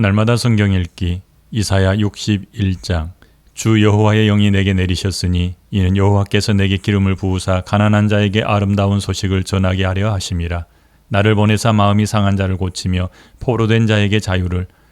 날마다 성경 읽기 이사야 61장 주 여호와의 영이 내게 내리셨으니 이는 여호와께서 내게 기름을 부으사 가난한 자에게 아름다운 소식을 전하게 하려 하심이라. 나를 보내사 마음이 상한 자를 고치며 포로된 자에게 자유를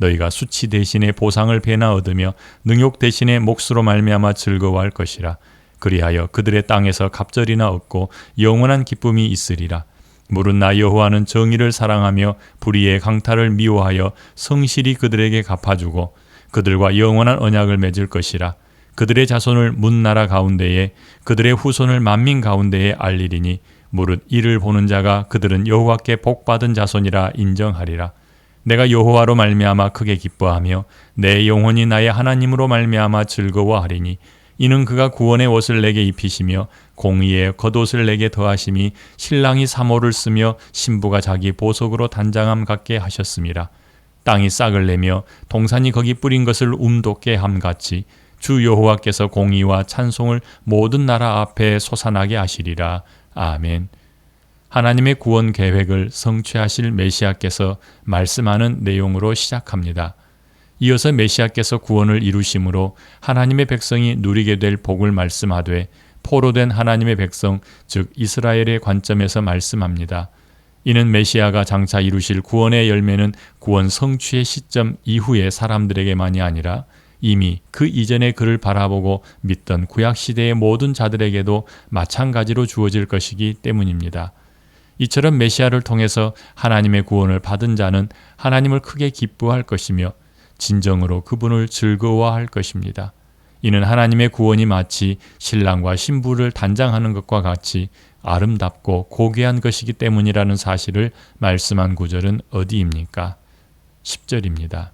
너희가 수치 대신에 보상을 배나 얻으며 능욕 대신에 몫으로 말미암아 즐거워할 것이라. 그리하여 그들의 땅에서 갑절이나 얻고 영원한 기쁨이 있으리라. 물은 나 여호와는 정의를 사랑하며 불의의 강탈을 미워하여 성실히 그들에게 갚아주고 그들과 영원한 언약을 맺을 것이라. 그들의 자손을 문나라 가운데에 그들의 후손을 만민 가운데에 알리리니 무릇 이를 보는 자가 그들은 여호와께 복받은 자손이라 인정하리라 내가 여호와로 말미암아 크게 기뻐하며 내 영혼이 나의 하나님으로 말미암아 즐거워하리니 이는 그가 구원의 옷을 내게 입히시며 공의의 겉옷을 내게 더하심이 신랑이 사모를 쓰며 신부가 자기 보석으로 단장함 같게 하셨습니다. 땅이 싹을 내며 동산이 거기 뿌린 것을 움돋게 함 같이 주 여호와께서 공의와 찬송을 모든 나라 앞에 솟아나게 하시리라. 아멘. 하나님의 구원 계획을 성취하실 메시아께서 말씀하는 내용으로 시작합니다. 이어서 메시아께서 구원을 이루심으로 하나님의 백성이 누리게 될 복을 말씀하되 포로된 하나님의 백성 즉 이스라엘의 관점에서 말씀합니다. 이는 메시아가 장차 이루실 구원의 열매는 구원 성취의 시점 이후의 사람들에게만이 아니라 이미 그 이전에 그를 바라보고 믿던 구약 시대의 모든 자들에게도 마찬가지로 주어질 것이기 때문입니다. 이처럼 메시아를 통해서 하나님의 구원을 받은 자는 하나님을 크게 기뻐할 것이며 진정으로 그분을 즐거워할 것입니다. 이는 하나님의 구원이 마치 신랑과 신부를 단장하는 것과 같이 아름답고 고귀한 것이기 때문이라는 사실을 말씀한 구절은 어디입니까? 10절입니다.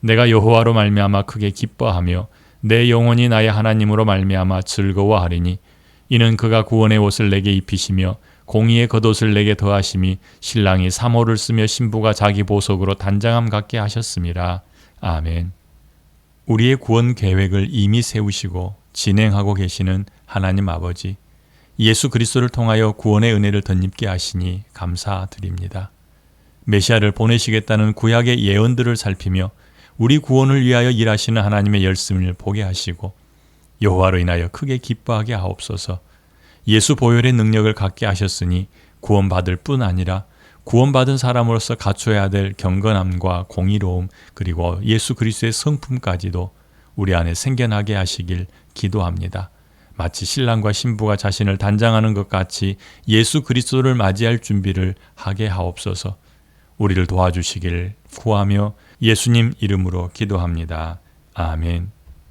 내가 여호와로 말미암아 크게 기뻐하며 내 영혼이 나의 하나님으로 말미암아 즐거워하리니 이는 그가 구원의 옷을 내게 입히시며 공의의 겉옷을 내게 더하심이 신랑이 사모를 쓰며 신부가 자기 보석으로 단장함 같게 하셨습니다. 아멘. 우리의 구원 계획을 이미 세우시고 진행하고 계시는 하나님 아버지, 예수 그리스도를 통하여 구원의 은혜를 덧입게 하시니 감사드립니다. 메시아를 보내시겠다는 구약의 예언들을 살피며 우리 구원을 위하여 일하시는 하나님의 열심을 보게 하시고 여호와로 인하여 크게 기뻐하게 하옵소서. 예수 보혈의 능력을 갖게 하셨으니 구원받을 뿐 아니라 구원받은 사람으로서 갖춰야 될 경건함과 공의로움 그리고 예수 그리스도의 성품까지도 우리 안에 생겨나게 하시길 기도합니다. 마치 신랑과 신부가 자신을 단장하는 것 같이 예수 그리스도를 맞이할 준비를 하게 하옵소서. 우리를 도와주시길 구하며 예수님 이름으로 기도합니다. 아멘.